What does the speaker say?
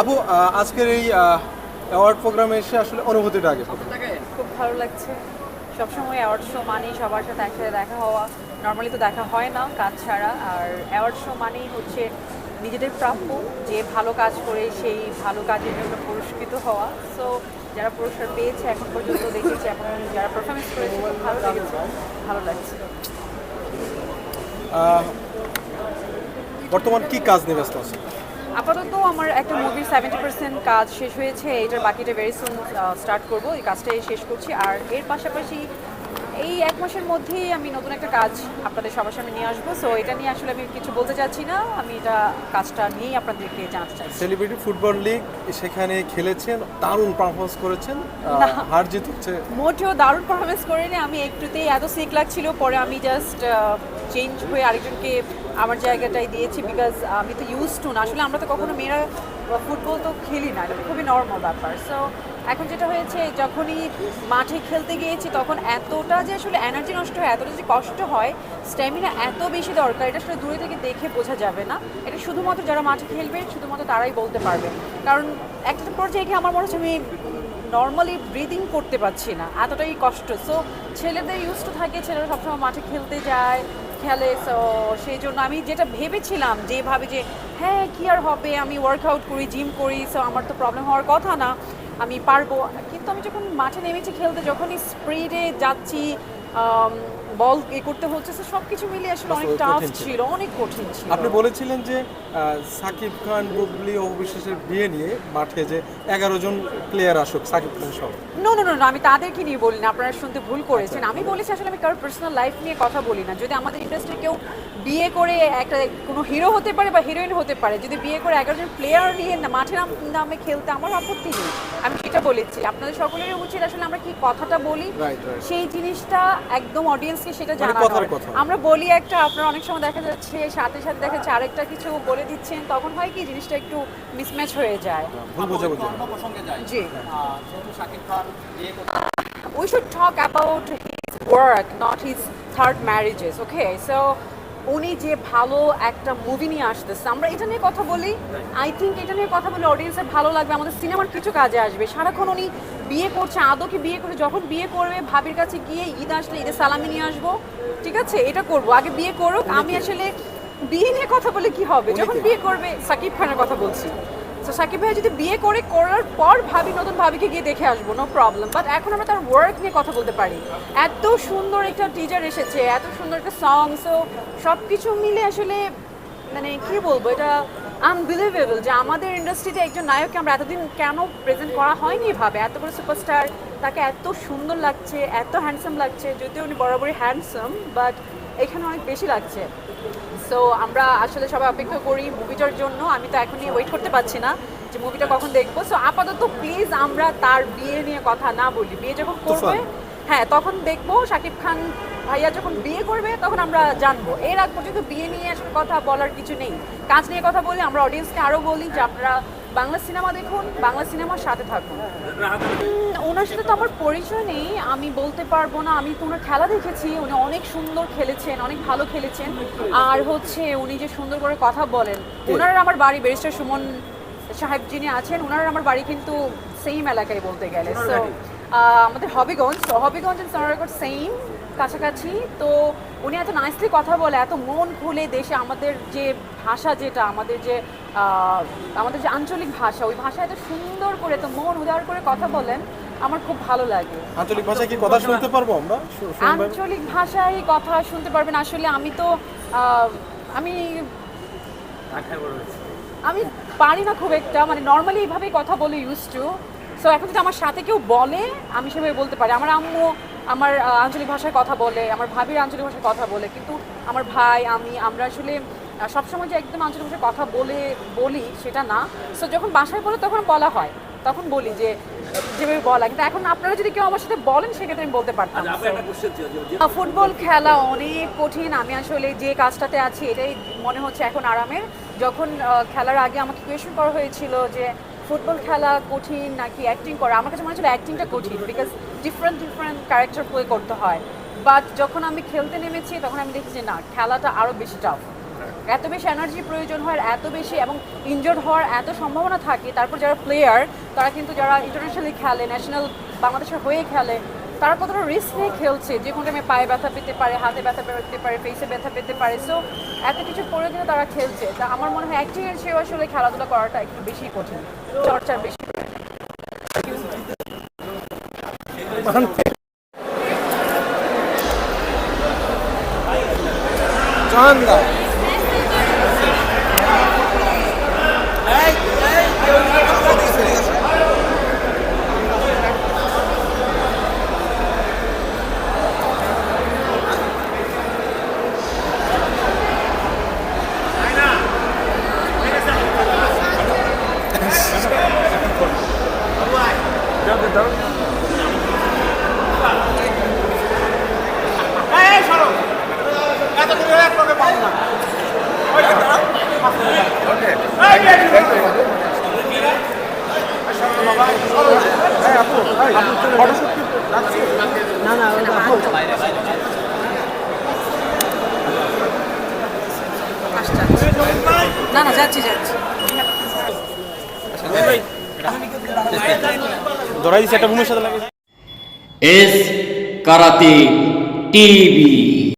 আপু আজকের এই অ্যাওয়ার্ড প্রোগ্রামে এসে আসলে অনুভূতিটা আগে। খুব ভালো লাগছে। সবসময় অ্যাওয়ার্ড শো মানেই সবার সাথে একসাথে দেখা হওয়া। নর্মালি তো দেখা হয় না কাজ ছাড়া। আর অ্যাওয়ার্ড শো মানেই হচ্ছে নিজেদের প্রাপ্য যে ভালো কাজ করে সেই ভালো কাজের জন্য পুরস্কৃত হওয়া। সো যারা পুরস্কার পেয়েছে এখন পর্যন্ত দেখেছে এখন যারা পারফরমেন্স করেছে খুব ভালো লেগেছে। ভালো লাগছে। বর্তমান কি কাজ নিয়ে ব্যস্ত আছে আপাতত আমার একটা মুভির সেভেন্টি পার্সেন্ট কাজ শেষ হয়েছে এইটার বাকিটা ভেরি সুন স্টার্ট করব এই কাজটাই শেষ করছি। আর এর পাশাপাশি এই এক মাসের মধ্যেই আমি নতুন একটা কাজ আপনাদের সবার সামনে নিয়ে আসব। সো এটা নিয়ে আসলে আমি কিছু বলতে চাচ্ছি না আমি এটা কাজটা নিয়েই আপনাদেরকে জানাতে চাইছি সেলিব্রিটি ফুটবল লিগ সেখানে খেলেছেন দারুণ পারফরমেন্স করেছেন। হার জিত হচ্ছে মোটেও দারুণ পারফরমেন্স করেনি আমি একটুতেই এত সিক লাগছিল পরে আমি জাস্ট চেঞ্জ হয়ে আরেকজনকে আমার জায়গাটাই দিয়েছি বিকজ আমি তো ইউজ টু না। আসলে আমরা তো কখনো মেয়েরা ফুটবল তো খেলি না। এটা খুবই নর্মাল ব্যাপার। সো এখন যেটা হয়েছে, যখনই মাঠে খেলতে গিয়েছি, তখন এতটা যে আসলে এনার্জি নষ্ট হয়, এতটা যে কষ্ট হয় স্ট্যামিনা এত বেশি দরকার, এটা আসলে দূরে থেকে দেখে বোঝা যাবে না। এটা শুধুমাত্র যারা মাঠে খেলবে, শুধুমাত্র তারাই বলতে পারবে। কারণ একটা পর্যায়ে গিয়ে আমার মনে হচ্ছে, আমি নর্মালি ব্রিদিং করতে পারছি না। এতটাই কষ্ট। সো ছেলেদের ইউজ টু থাকে, ছেলেরা সবসময় মাঠে খেলতে যায়। খেলে সো সেই জন্য আমি যেটা ভেবেছিলাম যেভাবে যে হ্যাঁ কি আর হবে? আমি ওয়ার্কআউট করি জিম করি সো আমার তো প্রবলেম হওয়ার কথা না, আমি পারব। কিন্তু আমি যখন মাঠে নেমেছি, খেলতে, যখনই স্প্রিডে যাচ্ছি বল এ করতে হচ্ছে সব কিছু মিলিয়ে আসলে অনেক টাফ ছিল। অনেক কঠিন ছিল। আপনি বলেছিলেন যে সাকিব খান বুবলি ও অবিশ্বাসের বিয়ে নিয়ে মাঠে যে এগারো জন প্লেয়ার আসুক সাকিব খান সহ। নো নো নো আমি তাদেরকে নিয়ে বলি না আপনারা শুনতে ভুল করেছেন। আমি বলেছি আসলে আমি কারোর পার্সোনাল লাইফ নিয়ে কথা বলি না। যদি আমাদের ইন্ডাস্ট্রি কেউ বিয়ে করে একটা কোনো হিরো হতে পারে বা হিরোইন হতে পারে যদি বিয়ে করে এগারো জন প্লেয়ার নিয়ে না মাঠে নাম- নামে খেলতে আমার আপত্তি নেই। আমি সেটা বলেছি। আপনাদের সকলেরই উচিত আসলে আমরা কি কথাটা বলি. সেই জিনিসটা একদম অডিয়েন্সকে সেটা মানে জানানো আমরা বলি একটা আপনারা অনেক সময় দেখা যাচ্ছে সাথে সাথে দেখা যাচ্ছে আরেকটা কিছু বলে দিচ্ছেন তখন হয় কি জিনিসটা একটু মিসম্যাচ হয়ে যায়। যাই। জি। উই যেহেতু talk Khan his work not his third marriages okay work, উনি যে ভালো একটা মুভি নিয়ে আসতেছে আমরা এটা নিয়ে কথা বলি। আই থিঙ্ক এটা নিয়ে কথা বলে অডিয়েন্সের ভালো লাগবে আমাদের সিনেমার কিছু কাজে আসবে। সারাক্ষণ উনি বিয়ে করছে আদৌ কি বিয়ে করছে যখন বিয়ে করবে ভাবির কাছে গিয়ে ঈদ আসলে ঈদের সালামি নিয়ে আসব। ঠিক আছে? এটা করব। আগে বিয়ে করুক আমি আসলে বিয়ে নিয়ে কথা বলে কি হবে? যখন বিয়ে করবে সাকিব খানের কথা বলছি। তো সাকিব ভাই যদি বিয়ে করে, করার পর ভাবি, নতুন ভাবিকে গিয়ে দেখে আসব নো প্রবলেম বাট এখন আমরা তার ওয়ার্ক নিয়ে কথা বলতে পারি। এত সুন্দর একটা টিজার এসেছে, এত সুন্দর একটা সং সো সব কিছু মিলে আসলে মানে কি বলব, এটা আনবিলিভেবল যে আমাদের ইন্ডাস্ট্রিতে একজন নায়ককে আমরা এতদিন কেন প্রেজেন্ট করা হয়নি ভাবে? এত বড় সুপারস্টার তাকে এত সুন্দর লাগছে, এত হ্যান্ডসাম লাগছে, যদিও উনি বরাবরই হ্যান্ডসাম বাট এখানে অনেক বেশি লাগছে। সো আমরা আসলে সবাই অপেক্ষা করি মুভিটার জন্য। আমি তো এখনই ওয়েট করতে পারছি না যে মুভিটা কখন দেখব। সো আপাতত প্লিজ আমরা তার বিয়ে নিয়ে কথা না বলি। বিয়ে যখন করবে হ্যাঁ তখন দেখব। শাকিব খান ভাইয়া যখন বিয়ে করবে তখন আমরা জানব। এর আগ পর্যন্ত বিয়ে নিয়ে আসলে কথা বলার কিছু নেই। কাজ নিয়ে কথা বলি আমরা অডিয়েন্সকে আরও বলি যে আপনারা বাংলা সিনেমা দেখুন বাংলা সিনেমার সাথে থাকুন। ওনার সাথে তো আমার পরিচয় নেই আমি বলতে পারব না। আমি তো ওনার খেলা দেখেছি উনি অনেক সুন্দর খেলেছেন অনেক ভালো খেলেছেন। আর হচ্ছে উনি যে সুন্দর করে কথা বলেন ওনার আমার বাড়ি ব্যারিস্টার সুমন সাহেব যিনি আছেন ওনার আমার বাড়ি কিন্তু সেম এলাকায় বলতে গেলে। সো আমাদের হবিগঞ্জ তো হবিগঞ্জ এন্ড সোনারগঞ্জ সেম কাছাকাছি। তো উনি এত নাইসলি কথা বলে এত মন খুলে দেশে আমাদের যে ভাষা যেটা আমাদের যে আমাদের যে আঞ্চলিক ভাষা ওই ভাষা এত সুন্দর করে এত মন উদার করে কথা বলেন আমার খুব ভালো লাগে। আঞ্চলিক ভাষায় কি কথা শুনতে পারব আমরা? আঞ্চলিক ভাষায় কথা শুনতে পারবেন। আসলে আমি তো আমি আমি পারি না খুব একটা। মানে নর্মালি এইভাবেই কথা বলে ইউজ টু সো এখন যদি আমার সাথে কেউ বলে আমি সেভাবে বলতে পারি। আমার আম্মু আমার আঞ্চলিক ভাষায় কথা বলে আমার ভাবির আঞ্চলিক ভাষায় কথা বলে। কিন্তু আমার ভাই আমি আমরা আসলে সবসময় যে একদম আঞ্চলিক ভাষায় কথা বলে বলি সেটা না। সো যখন বাসায় বলে তখন বলা হয়। তখন বলি যে যেভাবে বলা। কিন্তু এখন আপনারা যদি কেউ আমার সাথে বলেন সেক্ষেত্রে আমি বলতে পারতাম। So, ফুটবল খেলা অনেক কঠিন। আমি আসলে যে কাজটাতে আছি এটাই মনে হচ্ছে এখন আরামের। যখন খেলার আগে আমাকে কোয়েশন করা হয়েছিল যে ফুটবল খেলা কঠিন নাকি অ্যাক্টিং করা? আমার কাছে মনে হচ্ছিল অ্যাক্টিংটা কঠিন because different different character play করতে হয়। বাট যখন আমি খেলতে নেমেছি তখন আমি দেখি যে না খেলাটা আরও বেশি টাফ এত বেশি এনার্জি প্রয়োজন হয় এত বেশি এবং ইনজোর্ড হওয়ার এত সম্ভাবনা থাকে, তারপর যারা প্লেয়ার তারা কিন্তু যারা ইন্টারন্যাশনালি খেলে ন্যাশনাল বাংলাদেশের হয়ে খেলে, তারা কতটা রিস্ক নিয়ে খেলছে? যে কোনো পায়ে ব্যথা পেতে পারে, হাতে ব্যথা পেতে পারে ফেসে ব্যথা পেতে পারে সো এত কিছু করে কিন্তু তারা খেলছে। তা আমার মনে হয় অ্যাক্টিভের চেয়েও আসলে খেলাধুলা করাটা একটু বেশি কঠিন, চর্চার বেশি। চান্দা না। না যাচ্ছি যাচ্ছি। ধরাই দিছে একটা ভূমির সাথে লাগে। S karate TV.